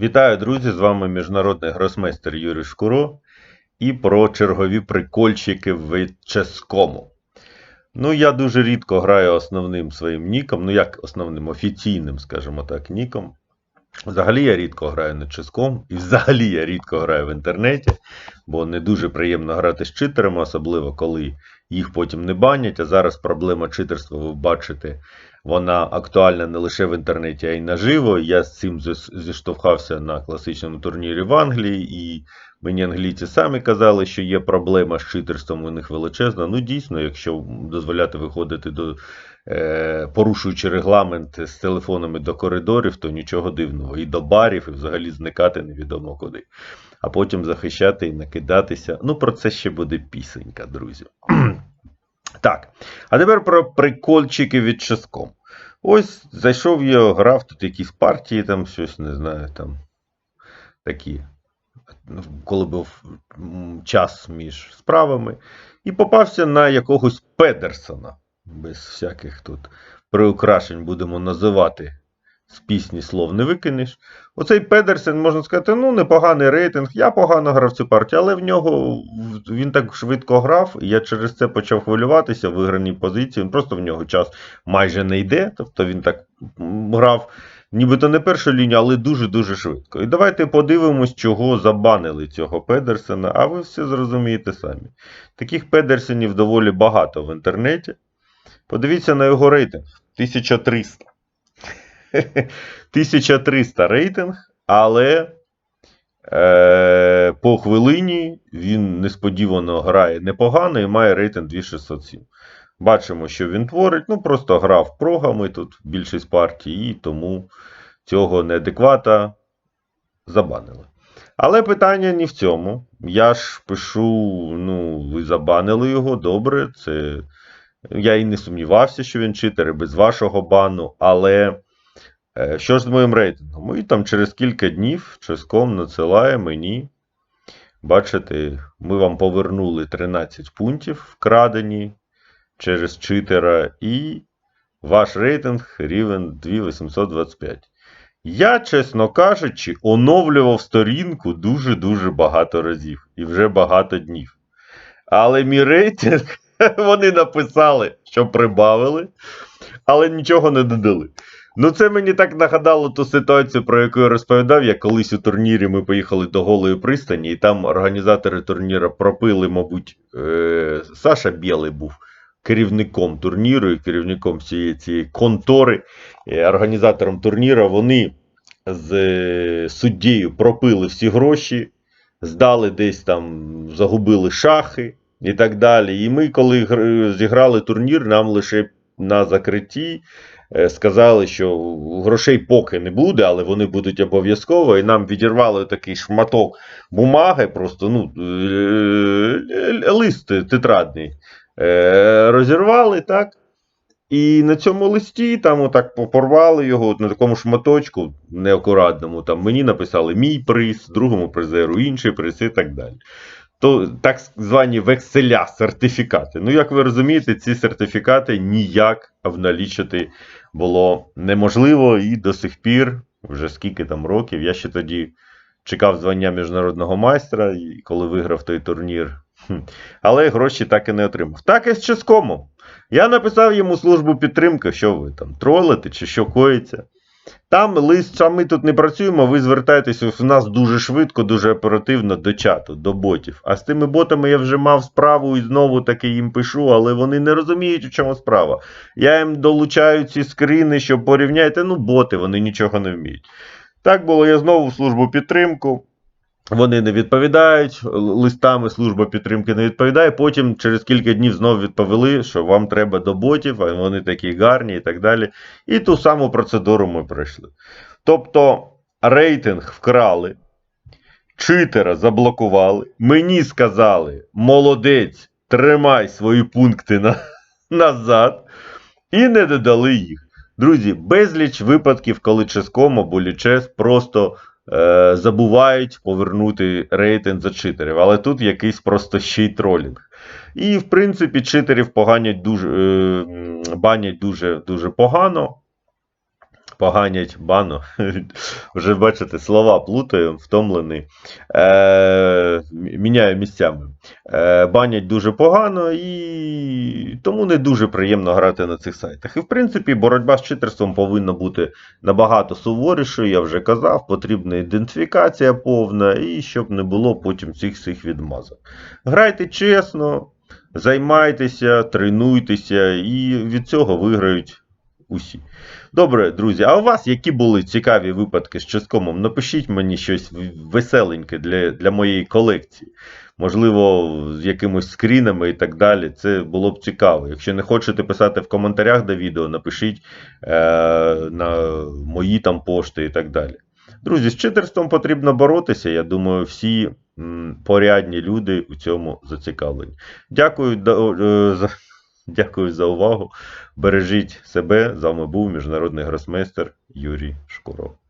Вітаю, друзі! З вами міжнародний гросмейстер Юрій Шкуро і про чергові прикольчики в ческому. Ну, я дуже рідко граю основним своїм ніком, ну як основним офіційним, скажімо так, ніком. Взагалі я рідко граю на ческом, і взагалі я рідко граю в інтернеті, бо не дуже приємно грати з читерами, особливо коли їх потім не банять. А зараз проблема читерства, ви бачите, вона актуальна не лише в інтернеті, а й наживо. Я з цим зіштовхався на класичному турнірі в Англії, і мені англійці самі казали, що є проблема з читерством у них величезна. Ну, дійсно, якщо дозволяти виходити до е, порушуючи регламент з телефонами до коридорів, то нічого дивного. І до барів, і взагалі зникати невідомо куди. А потім захищати і накидатися. Ну, про це ще буде пісенька, друзі. Так. А тепер про прикольчики від ческом. Ось зайшов я, грав тут якісь партії, там щось, не знаю, там такі, коли був час між справами, і попався на якогось Педерсона. Без всяких тут приукрашень будемо називати. З пісні слов не викинеш. Оцей Педерсен, можна сказати, ну, непоганий рейтинг. Я погано грав цю партію, але в нього він так швидко грав, і я через це почав хвилюватися в виграній позиції. Просто в нього час майже не йде. Тобто він так грав, нібито не першу лінію, але дуже-дуже швидко. І давайте подивимось, чого забанили цього Педерсена, а ви все зрозумієте самі. Таких Педерсенів доволі багато в інтернеті. Подивіться на його рейтинг 1300. 1300 рейтинг, але е, по хвилині він несподівано грає непогано і має рейтинг 2607. Бачимо, що він творить. Ну, просто грав прогами тут більшість партій, і тому цього неадеквата забанили. Але питання не в цьому. Я ж пишу: ну, ви забанили його, добре. Це... Я і не сумнівався, що він читер без вашого бану, але. Е, Що ж з моїм рейтингом? І там через кілька днів Ческом надсилає мені. Бачите, ми вам повернули 13 пунктів вкрадені через читера, і ваш рейтинг рівень 2825. Я, чесно кажучи, оновлював сторінку дуже-дуже багато разів і вже багато днів. Але мій рейтинг вони написали, що прибавили, але нічого не додали. Ну, це мені так нагадало ту ситуацію, про яку я розповідав. Як колись у турнірі ми поїхали до Голої пристані, і там організатори турніру пропили, мабуть, е- Саша Білий був керівником турніру і керівником цієї, цієї контори, е, організатором турніру. Вони з е, суддєю пропили всі гроші, здали десь там, загубили шахи і так далі. І ми, коли зіграли турнір, нам лише на закритті е, сказали, що грошей поки не буде, але вони будуть обов'язково. І нам відірвали такий шматок бумаги, просто ну, лист тетрадний. Е, Розірвали, так? І на цьому листі там отак порвали його от на такому шматочку неакуратному. Там мені написали мій приз, другому призеру інший приз і так далі. То так звані векселя, сертифікати. Ну, як ви розумієте, ці сертифікати ніяк обналічити було неможливо, і до сих пір, вже скільки там років, я ще тоді чекав звання міжнародного майстра, і коли виграв той турнір. Але гроші так і не отримав. Так і з Ческому. Я написав йому службу підтримки, що ви там тролите чи що коїться. Там лист, що ми тут не працюємо, ви звертаєтеся в нас дуже швидко, дуже оперативно до чату, до ботів. А з тими ботами я вже мав справу і знову таки їм пишу, але вони не розуміють, у чому справа. Я їм долучаю ці скріни, щоб порівняти. Ну, боти, вони нічого не вміють. Так було, я знову в службу підтримку. Вони не відповідають, листами служба підтримки не відповідає. Потім через кілька днів знову відповіли, що вам треба до ботів, а вони такі гарні і так далі. І ту саму процедуру ми пройшли. Тобто рейтинг вкрали, читера заблокували, мені сказали: молодець, тримай свої пункти на, назад, і не додали їх. Друзі, безліч випадків, коли ческом або лічес просто е, забувають повернути рейтинг за читерів, але тут якийсь просто ще й тролінг. І, в принципі, читерів поганять дуже, е, банять дуже, дуже погано. Поганять бану. Вже бачите, слова плутаю, втомлений. Е, міняю місцями. Е, банять дуже погано і тому не дуже приємно грати на цих сайтах. І в принципі, боротьба з читерством повинна бути набагато суворішою, я вже казав, потрібна ідентифікація повна, і щоб не було потім цих всіх відмазок. Грайте чесно, займайтеся, тренуйтеся, і від цього виграють усі. Добре, друзі, а у вас які були цікаві випадки з ческомом? Напишіть мені щось веселеньке для, для моєї колекції. Можливо, з якимось скрінами і так далі. Це було б цікаво. Якщо не хочете писати в коментарях до відео, напишіть е, на мої там пошти і так далі. Друзі, з читерством потрібно боротися. Я думаю, всі порядні люди у цьому зацікавлені. Дякую, е, за, дякую за увагу. Бережіть себе. З вами був міжнародний гросмейстер Юрій Шкуров.